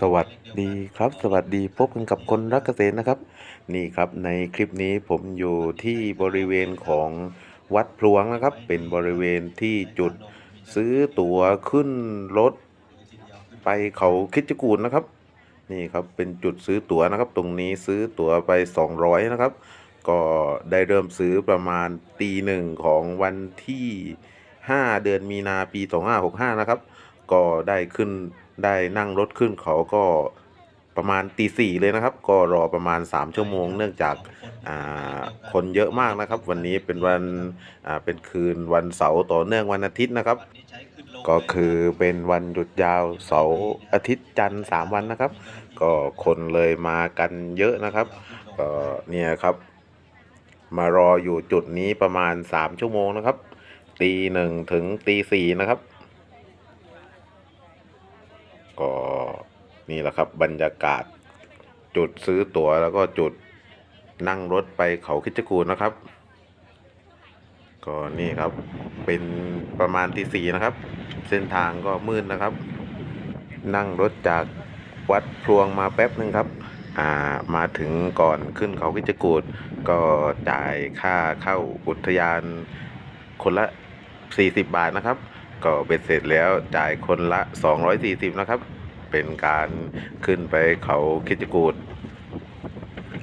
สวัสดีครับ สวัสดีพบกันกับคนรักเกษตรนะครับ นี่ครับในคลิปนี้ผมอยู่ที่บริเวณของวัดพลวงนะครับ เป็นบริเวณที่จุดซื้อตั๋วขึ้นรถ ไปเขาคิดจกูดนะครับ นี่ครับเป็นจุดซื้อตั๋วนะครับ ตรงนี้ซื้อตั๋วไป 200 นะครับ ก็ได้เริ่มซื้อประมาณตีหนึ่งของวันที่ 5 เดือนมีนาปี 2565 นะครับ ก็ได้ขึ้นได้นั่งรถขึ้นเขาก็ประมาณตีสี่เลยนะครับ ก็รอประมาณ 3 ชั่วโมง เนื่องจากคนเยอะมากนะครับ วันนี้เป็นวันเป็นคืนวันเสาร์ต่อเนื่องวันอาทิตย์นะครับ ก็คือเป็นวันหยุดยาวเสาร์อาทิตย์จันทร์สามวันนะครับ ก็คนเลยมากันเยอะนะครับก็เนี่ยครับมารออยู่จุดนี้ประมาณ 3 ชั่วโมงนะครับตีหนึ่งถึงตีสี่นะครับ ก็นี่แหละครับบรรยากาศ จุดซื้อตั๋วแล้วก็จุดนั่งรถไปเขาคิดจกูนะครับ ก็นี่ครับเป็นประมาณตีสี่นะครับ เส้นทางก็มืดนะครับ นั่งรถจากวัดพลวงมาแป๊บหนึ่งครับอ่ามาถึงก่อนขึ้นเขาคิจกูดก็จ่ายค่าเข้าอุทยานคนละ 40 บาทนะครับ ก็เบ็ดเสร็จแล้วจ่ายคนละ 240 นะครับ เป็นการขึ้นไปเขาคิจกูด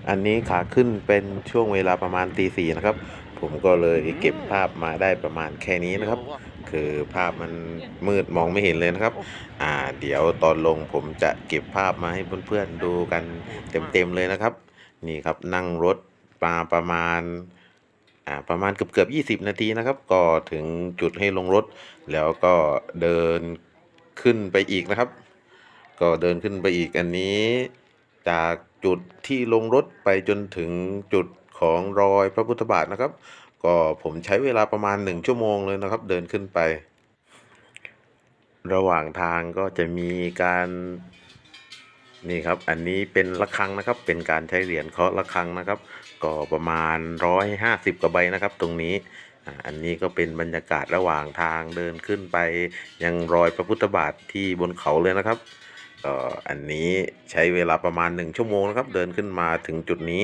อันนี้ขาขึ้นเป็นช่วงเวลาประมาณตีสี่นะครับ ผมก็เลยเก็บภาพมาได้ประมาณแค่นี้นะครับ คือภาพมันมืดมองไม่เห็นเลยนะครับ อ่า เดี๋ยวตอนลงผมจะเก็บภาพมาให้เพื่อนๆดูกันเต็มๆเลยนะครับ นี่ครับนั่งรถมาประมาณ อ่าประมาณเกือบเกือบยี่สิบนาทีนะครับ ก็ถึงจุดให้ลงรถ แล้วก็เดินขึ้นไปอีกนะครับ ก็เดินขึ้นไปอีกอันนี้ จากจุดที่ลงรถไปจนถึงจุดของรอยพระพุทธบาทนะครับ ก็ผมใช้เวลาประมาณหนึ่งชั่วโมงเลยนะครับ เดินขึ้นไป ระหว่างทางก็จะมีการ นี่ครับอันนี้เป็นระฆังนะครับเป็นการใช้เหรียญเคาะระฆังนะครับ ก็ประมาณร้อยห้าสิบกว่าใบนะครับตรงนี้อันนี้ก็เป็นบรรยากาศระหว่างทางเดินขึ้นไป ยังรอยพระพุทธบาทที่บนเขาเลยนะครับก็อันนี้ใช้เวลาประมาณหนึ่งชั่วโมงนะครับ เดินขึ้นมาถึงจุดนี้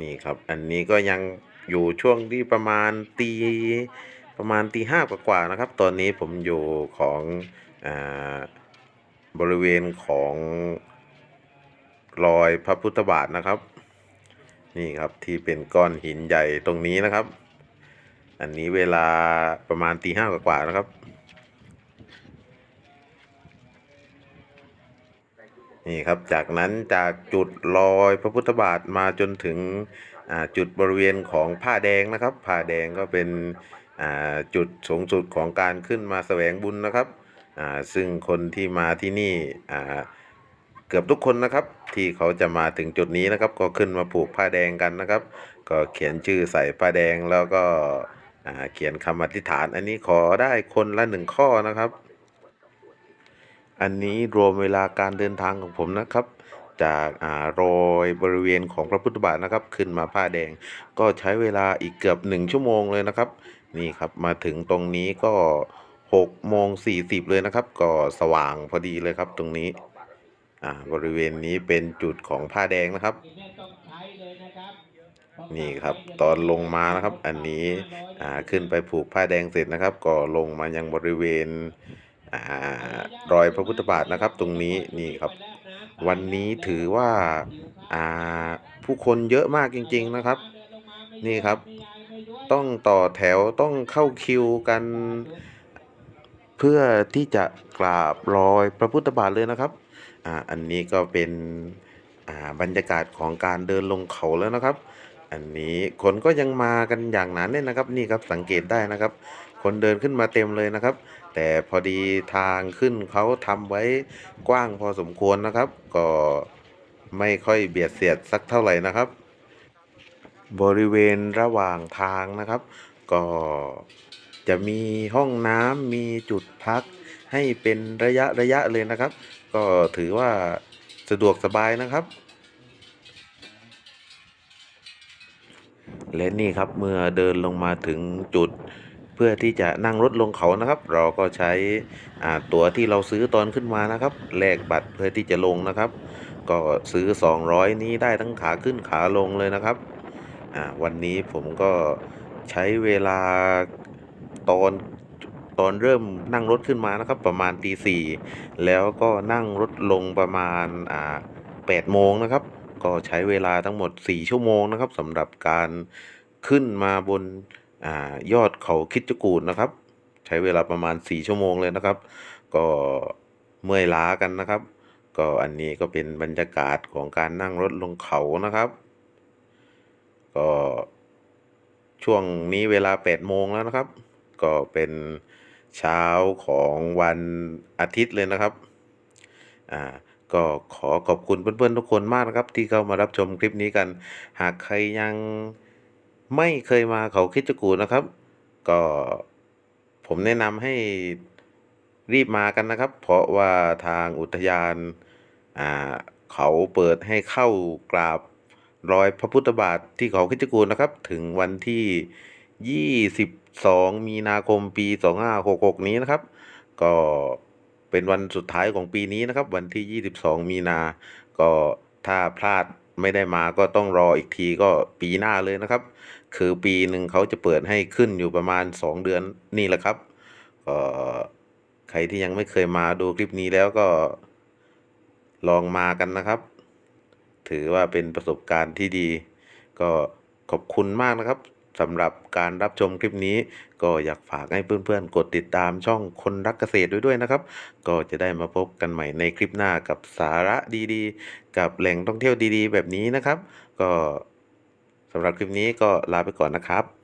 นี่ครับอันนี้ก็ยังอยู่ช่วงที่ประมาณตีประมาณตีห้ากว่าๆนะครับ ตอนนี้ผมอยู่ของอ่า บริเวณของรอยพระพุทธบาทนะครับ นี่ครับที่เป็นก้อนหินใหญ่ตรงนี้นะครับ อันนี้เวลาประมาณตีห้ากว่าๆนะครับ นี่ครับจากนั้นจากจุดลอยพระพุทธบาทมาจนถึงจุดบริเวณของผ้าแดงนะครับ ผ้าแดงก็เป็นจุดสูงสุดของการขึ้นมาแสวงบุญนะครับ อ่าซึ่งคนที่มาที่นี่อ่าเกือบทุกคนนะครับ ที่เขาจะมาถึงจุดนี้นะครับ ก็ขึ้นมาผูกผ้าแดงกันนะครับ ก็เขียนชื่อใส่ผ้าแดงแล้วก็อ่าเขียนคำอธิษฐาน อันนี้ขอได้คนละหนึ่งข้อนะครับ อันนี้รวมเวลาการเดินทางของผมนะครับ จากอ่ารอยบริเวณของพระพุทธบาทนะครับ ขึ้นมาผ้าแดง ก็ใช้เวลาอีกเกือบหนึ่งชั่วโมงเลยนะครับ นี่ครับมาถึงตรงนี้ก็ หกโมงสี่สิบเลยนะครับ ก็สว่างพอดีเลยครับตรงนี้อ่าบริเวณนี้เป็นจุดของผ้าแดงนะครับ นี่ครับตอนลงมานะครับ อันนี้อ่าขึ้นไปผูกผ้าแดงเสร็จนะครับ ก็ลงมายังบริเวณอ่ารอยพระพุทธบาทนะครับ ตรงนี้นี่ครับ วันนี้ถือว่าอ่าผู้คนเยอะมากจริง ๆนะครับ นี่ครับ ต้องต่อแถวต้องเข้าคิวกัน เพื่อที่จะกราบรอยพระพุทธบาทเลยนะครับอ่าอันนี้ก็เป็นอ่าบรรยากาศของการเดินลงเขาแล้วนะครับ อันนี้คนก็ยังมากันอย่างหนาแน่นนะครับ นี่ครับสังเกตได้นะครับ คนเดินขึ้นมาเต็มเลยนะครับ แต่พอดีทางขึ้นเขาทำไว้กว้างพอสมควรนะครับ ก็ไม่ค่อยเบียดเสียดสักเท่าไหร่นะครับ บริเวณระหว่างทางนะครับ ก็ จะมีห้องน้ำมีจุดพักให้เป็นระยะระยะเลยนะครับ ก็ถือว่าสะดวกสบายนะครับ และนี่ครับเมื่อเดินลงมาถึงจุดเพื่อที่จะนั่งรถลงเขานะครับ เราก็ใช้ตั๋วที่เราซื้อตอนขึ้นมานะครับแลกบัตรเพื่อที่จะลงนะครับ ก็ซื้อ 200 นี้ได้ทั้งขาขึ้นขาลงเลยนะครับวันนี้ผมก็ใช้เวลา ตอนตอนเริ่มนั่งรถขึ้นมานะครับ ประมาณตีสี่แล้วก็นั่งรถลงประมาณอ่า8โมงนะครับ ก็ใช้เวลาทั้งหมด 4 ชั่วโมงนะครับสำหรับการขึ้นมาบนอายอดเขาคิดจกูดนะครับ ใช้เวลาประมาณ 4 ชั่วโมงเลยนะครับ ก็เมื่อยล้ากันนะครับ ก็อันนี้ก็เป็นบรรยากาศของการนั่งรถลงเขานะครับ ก็ช่วงนี้เวลา8โมงแล้วนะครับ ก็เป็นเช้าของวันอาทิตย์เลยนะครับ อ่า ก็ขอขอบคุณเพื่อนๆทุกคนมากนะครับ ที่เข้ามารับชมคลิปนี้กัน หากใครยังไม่เคยมาเขาคิดจกูนะครับ ก็ผมแนะนำให้รีบมากันนะครับ เพราะว่าทางอุทยานอ่าเขาเปิดให้เข้ากราบรอยพระพุทธบาทที่เขาคิดจกูนะครับ ถึงวันที่ 22 มีนาคมปี 2566 นี้นะครับ ก็เป็นวันสุดท้ายของปีนี้นะครับ วันที่ 22 มีนา ก็ถ้าพลาดไม่ได้มาก็ต้องรออีกทีก็ปีหน้าเลยนะครับ คือปีหนึ่งเขาจะเปิดให้ขึ้นอยู่ประมาณ 2 เดือนนี่แหละครับก็ใครที่ยังไม่เคยมาดูคลิปนี้แล้วก็ลองมากันนะครับ ถือว่าเป็นประสบการณ์ที่ดี ก็ขอบคุณมากนะครับ สำหรับการรับชมคลิปนี้ ก็อยากฝากให้เพื่อนๆ กดติดตามช่องคนรักเกษตรด้วยด้วยนะครับ ก็จะได้มาพบกันใหม่ในคลิปหน้ากับสาระดีๆ กับแหล่งท่องเที่ยวดีๆ แบบนี้นะครับ ก็สำหรับคลิปนี้ก็ลาไปก่อนนะครับ